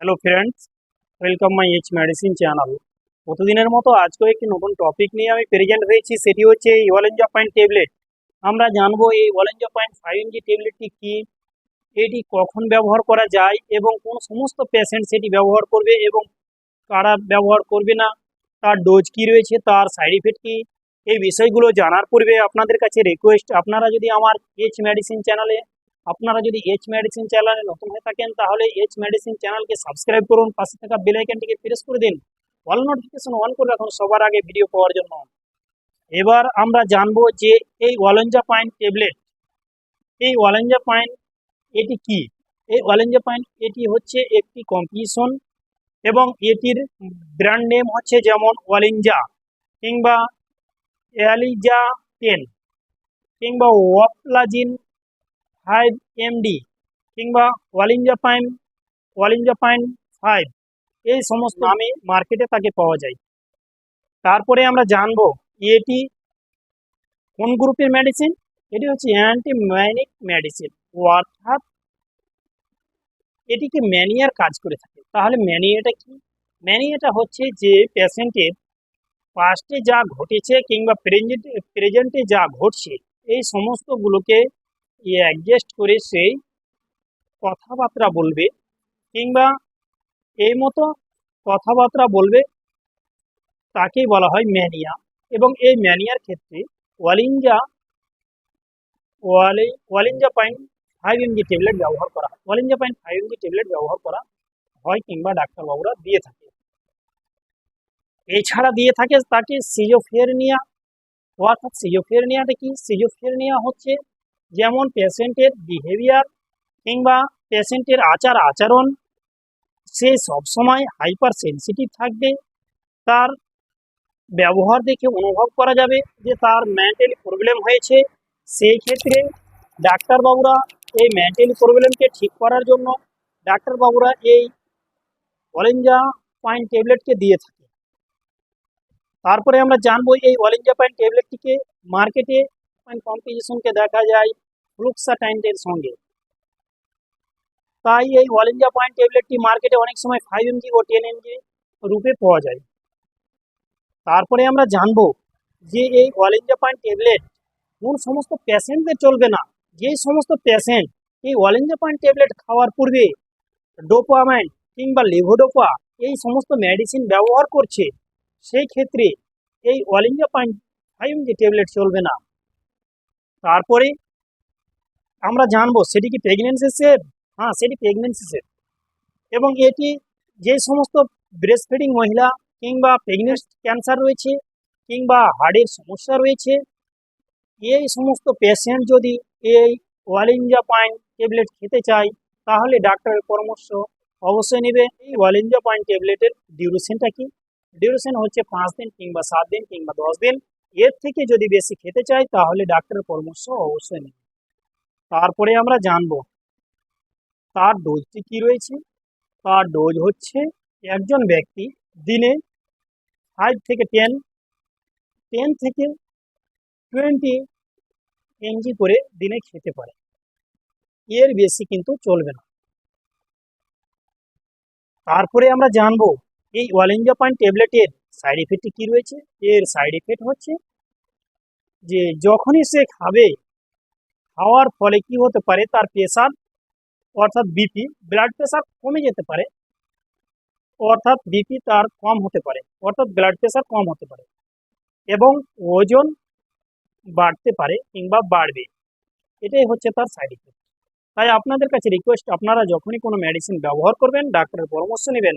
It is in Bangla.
Hello friends welcome my H medicine channel প্রতিদিনের মতো আজকেও একটি নতুন টপিক নিয়ে আমি প্রেজেন্ট হয়েছি, সেটি হচ্ছে এই ওয়ালেঞ্জা পয়েন্ট ট্যাবলেট আমরা জানব এই ওয়ালেঞ্জা পয়েন্ট ফাইভ এমজি ট্যাবলেটটি কী, এটি কখন ব্যবহার করা যায় এবং কোন সমস্ত পেশেন্ট সেটি ব্যবহার করবে এবং কারা ব্যবহার করবে না, তার ডোজ কী রয়েছে, তার সাইড ইফেক্ট কী, এই বিষয়গুলো জানার পূর্বে আপনাদের কাছে রিকোয়েস্ট আপনারা যদি আমার এইচ মেডিসিন চ্যানেলে আপনারা যদি এইচ মেডিসিন চ্যানেলে নতুন হয়ে থাকেন, তাহলে এইচ মেডিসিন চ্যানেলকে সাবস্ক্রাইব করুন, পাশে থাকা বেল আইকনটিকে প্রেস করে দিন। অল নোটিফিকেশন অন করে রাখুন সবার আগে ভিডিও পাওয়ার জন্য। এবার আমরা জানব যে এই ওয়ালেঞ্জা পয়েন্ট ট্যাবলেট এই ওয়ালেঞ্জা পয়েন্ট এটি কি? এই ওয়ালেঞ্জা পয়েন্ট এটি হচ্ছে একটি কম্পিটিশন এবং এটির ব্র্যান্ড নেম হচ্ছে যেমন ওয়ালিঞ্জা কিংবা অ্যালিজা টেন কিংবা ওয়াপ্লাজিন ফাইভ এমডি কিংবা ওয়ালিঞ্জা পাইন ওয়ালিঞ্জা পাইন ফাইভ এই সমস্ত নামে মার্কেটে তাকে পাওয়া যায়। তারপরে আমরা জানব এটি কোন গ্রুপের মেডিসিন এটি হচ্ছে অ্যান্টিমাইনিক মেডিসিন অর্থাৎ এটিকে ম্যানিয়ার কাজ করে থাকে। তাহলে ম্যানিয়াটা কি? ম্যানিয়াটা হচ্ছে যে পেশেন্টের পাস্টে যা ঘটেছে কিংবা প্রেজেন্টে যা ঘটছে, এই সমস্তগুলোকে অ্যাডজাস্ট করে সেই কথাবার্তা বলবে কিংবা এই মতো কথাবার্তা বলবে তাকেই বলা হয় ম্যানিয়া এবং এই ম্যানিয়ার ক্ষেত্রে ওয়ালিঞ্জা ওয়ালি ওয়ালিঞ্জা পাইন ফাইভ এমজি ট্যাবলেট ব্যবহার করা হয়। ওয়ালিঞ্জা পাইন ফাইভ এমজি ট্যাবলেট ব্যবহার করা হয় কিংবা ডাক্তারবাবুরা দিয়ে থাকে। এছাড়া দিয়ে থাকে তাকে সিজোফেরনিয়া অর্থাৎ সিজোফেরনিয়াটা কি? সিজোফেরনিয়া হচ্ছে যেমন পেশেন্টের বিহেভিয়ার কিংবা পেশেন্টের আচার আচরণ, সে সবসময় হাইপার সেন্সিটিভ থাকবে, তার ব্যবহার দেখে অনুভব করা যাবে যে তার মেন্টালি প্রবলেম হয়েছে। সেই ক্ষেত্রে ডাক্তারবাবুরা এই মেন্টালি প্রবলেমকে ঠিক করার জন্য ডাক্তারবাবুরা এই অলেঞ্জা পয়েন্ট ট্যাবলেটকে দিয়ে থাকে। তারপরে আমরা জানব এই অলেঞ্জা পয়েন্ট ট্যাবলেটটিকে মার্কেটে কম্পিটিশনকে দেখা যায় ফ্লুক্সাটাইন্টের সঙ্গে। তাই এই ওয়ালেঞ্জা পয়েন্ট ট্যাবলেটটি মার্কেটে অনেক সময় ফাইভ এমজি ও টেন এমজি রূপে পাওয়া যায়। তারপরে আমরা জানব যে এই ওয়ালেঞ্জা পয়েন্ট ট্যাবলেট কোন সমস্ত পেশেন্টদের চলবে না। যেই সমস্ত পেশেন্ট এই ওয়ালেঞ্জা পয়েন্ট ট্যাবলেট খাওয়ার পূর্বে ডোপামাইন কিংবা লিভোডোপা এই সমস্ত মেডিসিন ব্যবহার করছে, সেই ক্ষেত্রে এই olanzapine point five mg tablet চলবে না। তারপরে আমরা জানব সেটি কি প্রেগনেন্সি সেভ হ্যাঁ সেটি প্রেগনেন্সি সেভ এবং এটি যে সমস্ত ব্রেস্ট ফিডিং মহিলা কিংবা প্রেগনেন্ট ক্যান্সার রয়েছে কিংবা হার্টের সমস্যা রয়েছে, এই সমস্ত পেশেন্ট যদি এই ওয়ালিঞ্জা পয়েন্ট ট্যাবলেট খেতে চায়, তাহলে ডাক্তারের পরামর্শ অবশ্যই নেবে। এই ওয়ালিঞ্জা পয়েন্ট ট্যাবলেটের ডিউরেশনটা কি? ডিউরেশন হচ্ছে পাঁচ দিন কিংবা সাত দিন কিংবা দশ দিন। এর থেকে যদি বেশি খেতে চাই, তাহলে ডাক্তারের পরামর্শ অবশ্যই নেবে তারপরে আমরা জানব, তার ডোজটি কি রয়েছে? তার ডোজ হচ্ছে একজন ব্যক্তি দিনে ফাইভ থেকে টেন টেন থেকে টোয়েন্টি এমজি করে দিনে খেতে পারে। এর বেশি কিন্তু চলবে না। তারপরে আমরা জানব এই ওয়ালেঞ্জা পয়েন্ট ট্যাবলেটের সাইড ইফেক্টটি কী রয়েছে? এর সাইড ইফেক্ট হচ্ছে যে যখনই সে খাবে, খাওয়ার ফলে কি হতে পারে? তার প্রেশার অর্থাৎ বিপি ব্লাড প্রেশার কমে যেতে পারে। অর্থাৎ বিপি তার কম হতে পারে। অর্থাৎ ব্লাড প্রেশার কম হতে পারে। এবং ওজন বাড়তে পারে কিংবা বাড়বে। এটাই হচ্ছে তার সাইড ইফেক্ট তাই আপনাদের কাছে রিকোয়েস্ট আপনারা যখনই কোনো মেডিসিন ব্যবহার করবেন, ডাক্তারের পরামর্শ নেবেন